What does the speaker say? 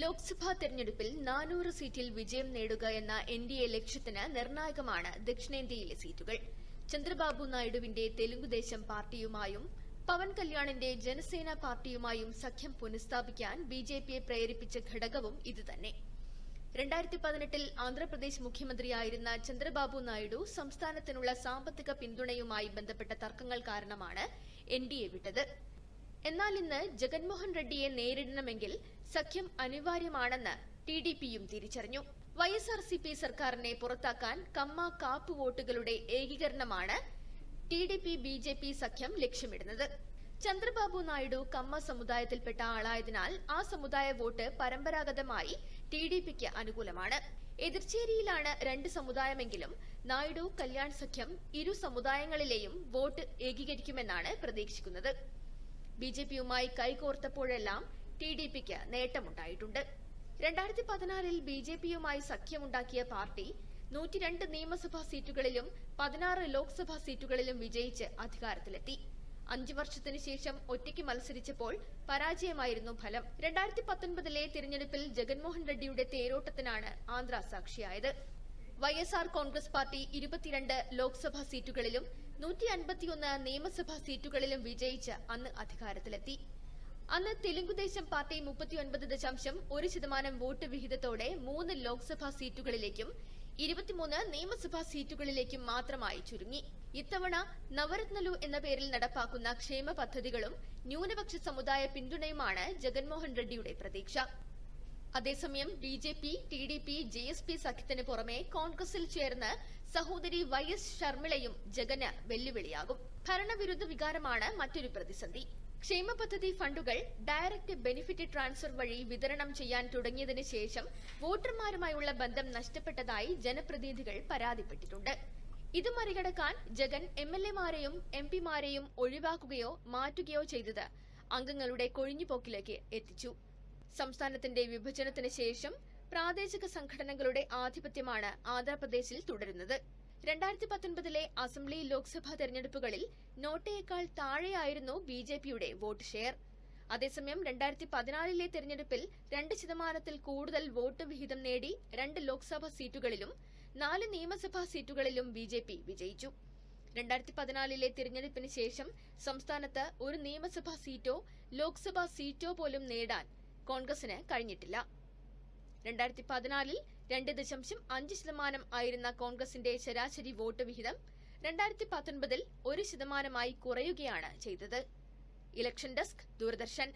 ലോക്സഭാ തെരഞ്ഞെടുപ്പിൽ നാനൂറ് സീറ്റിൽ വിജയം നേടുക എന്ന എൻ ഡി എ ലക്ഷ്യത്തിന് നിർണായകമാണ് ദക്ഷിണേന്ത്യയിലെ സീറ്റുകൾ. ചന്ദ്രബാബു നായിഡുവിന്റെ തെലുങ്കുദേശം പാർട്ടിയുമായും പവൻ കല്യാണിന്റെ ജനസേന പാർട്ടിയുമായും സഖ്യം പുനഃസ്ഥാപിക്കാൻ ബി ജെ പിയെ പ്രേരിപ്പിച്ച ഘടകവും ഇതുതന്നെ. രണ്ടായിരത്തി പതിനെട്ടിൽ ആന്ധ്രാപ്രദേശ് മുഖ്യമന്ത്രിയായിരുന്ന ചന്ദ്രബാബു നായിഡു സംസ്ഥാനത്തിനുള്ള സാമ്പത്തിക പിന്തുണയുമായി ബന്ധപ്പെട്ട തർക്കങ്ങൾ കാരണമാണ് എൻ ഡി എ വിട്ടത്. എന്നാൽ ഇന്ന് ജഗൻമോഹൻ റെഡ്ഡിയെ നേരിടണമെങ്കിൽ സഖ്യം അനിവാര്യമാണെന്ന് ടി ഡി പിയും തിരിച്ചറിഞ്ഞു. Y S R C P സർക്കാരിനെ പുറത്താക്കാൻ കമ്മ കാപ്പ് വോട്ടുകളുടെ ഏകീകരണമാണ് T D P B J P സഖ്യം ലക്ഷ്യമിടുന്നത്. ചന്ദ്രബാബു നായിഡു കമ്മ സമുദായത്തിൽപ്പെട്ട ആളായതിനാൽ ആ സമുദായ വോട്ട് പരമ്പരാഗതമായി ടി ഡി പിക്ക് അനുകൂലമാണ്. എതിർചേരിയിലാണ് രണ്ട് സമുദായമെങ്കിലും നായിഡു കല്യാൺ സഖ്യം ഇരു സമുദായങ്ങളിലെയും വോട്ട് ഏകീകരിക്കുമെന്നാണ് പ്രതീക്ഷിക്കുന്നത്. ബി ജെ പിയുമായി കൈകോർത്തപ്പോഴെല്ലാം ടി ഡി പിക്ക് നേട്ടമുണ്ടായിട്ടുണ്ട്. രണ്ടായിരത്തി പതിനാറിൽ ബി ജെ പിയുമായി സഖ്യമുണ്ടാക്കിയ പാർട്ടി നൂറ്റിരണ്ട് നിയമസഭാ സീറ്റുകളിലും പതിനാറ് ലോക്സഭാ സീറ്റുകളിലും വിജയിച്ച് അധികാരത്തിലെത്തി. അഞ്ചു വർഷത്തിന് ശേഷം ഒറ്റയ്ക്ക് മത്സരിച്ചപ്പോൾ പരാജയമായിരുന്നു ഫലം. രണ്ടായിരത്തി പത്തൊൻപതിലെ തിരഞ്ഞെടുപ്പിൽ ജഗൻമോഹൻ റെഡ്ഡിയുടെ തേരോട്ടത്തിനാണ് Andhra സാക്ഷിയായത്. Y S R Congress party ഇരുപത്തിരണ്ട് ലോക്സഭാ സീറ്റുകളിലും നൂറ്റി അൻപത്തിയൊന്ന് നിയമസഭാ സീറ്റുകളിലും വിജയിച്ച് അന്ന് അധികാരത്തിലെത്തി. അന്ന് തെലുങ്കുദേശം പാർട്ടി മുപ്പത്തിയൊൻപത് ദശാംശം ഒരു ശതമാനം വോട്ട് വിഹിതത്തോടെ മൂന്ന് ലോക്സഭാ സീറ്റുകളിലേക്കും ഇരുപത്തിമൂന്ന് നിയമസഭാ സീറ്റുകളിലേക്കും മാത്രമായി ചുരുങ്ങി. ഇത്തവണ നവരത്നലു എന്ന പേരിൽ നടപ്പാക്കുന്ന ക്ഷേമ പദ്ധതികളും ന്യൂനപക്ഷ സമുദായ പിന്തുണയുമാണ് ജഗൻമോഹൻ റെഡ്ഡിയുടെ പ്രതീക്ഷ. അതേസമയം B J P T D P J S P സഖ്യത്തിന് പുറമെ കോൺഗ്രസിൽ ചേർന്ന് സഹോദരി വൈ എസ് ശർമിളയും ജഗന് വെല്ലുവിളിയാകും. ഭരണവിരുദ്ധ വികാരമാണ് മറ്റൊരു പ്രതിസന്ധി. ക്ഷേമ പദ്ധതി ഫണ്ടുകൾ ഡയറക്റ്റ് ബെനിഫിറ്റ് ട്രാൻസ്ഫർ വഴി വിതരണം ചെയ്യാൻ തുടങ്ങിയതിനു ശേഷം വോട്ടർമാരുമായുള്ള ബന്ധം നഷ്ടപ്പെട്ടതായി ജനപ്രതിനിധികൾ പരാതിപ്പെട്ടിട്ടുണ്ട്. ഇത് മറികടക്കാൻ ജഗൻ എം എൽ എമാരെയും എം പിമാരെയും ഒഴിവാക്കുകയോ മാറ്റുകയോ ചെയ്തത് അംഗങ്ങളുടെ കൊഴിഞ്ഞുപോക്കിലേക്ക് എത്തിച്ചു. സംസ്ഥാനത്തിന്റെ വിഭജനത്തിന് ശേഷം പ്രാദേശിക സംഘടനകളുടെ ആധിപത്യമാണ് ആന്ധ്രാപ്രദേശിൽ തുടരുന്നത്. രണ്ടായിരത്തി പത്തൊൻപതിലെ അസംബ്ലി ലോക്സഭാ തെരഞ്ഞെടുപ്പുകളിൽ നോട്ടയേക്കാൾ താഴെയായിരുന്നു ബി ജെ പിയുടെ വോട്ട് ഷെയർ. അതേസമയം രണ്ടായിരത്തി പതിനാലിലെ തെരഞ്ഞെടുപ്പിൽ രണ്ട് ശതമാനത്തിൽ കൂടുതൽ വോട്ട് വിഹിതം നേടി രണ്ട് ലോക്സഭാ സീറ്റുകളിലും നാല് നിയമസഭാ സീറ്റുകളിലും ബി ജെ പി വിജയിച്ചു. രണ്ടായിരത്തി പതിനാലിലെ തിരഞ്ഞെടുപ്പിന് ശേഷം സംസ്ഥാനത്ത് ഒരു നിയമസഭാ സീറ്റോ ലോക്സഭാ സീറ്റോ പോലും നേടാൻ കോൺഗ്രസിന് കഴിഞ്ഞിട്ടില്ല. രണ്ടായിരത്തി പതിനാലിൽ രണ്ട് ദശാംശം അഞ്ച് ശതമാനം ആയിരുന്ന കോൺഗ്രസിന്റെ ശരാശരി വോട്ട് വിഹിതം രണ്ടായിരത്തി പത്തൊൻപതിൽ ഒരു ശതമാനമായി കുറയുകയാണ് ചെയ്തത്. Election desk Doordarshan.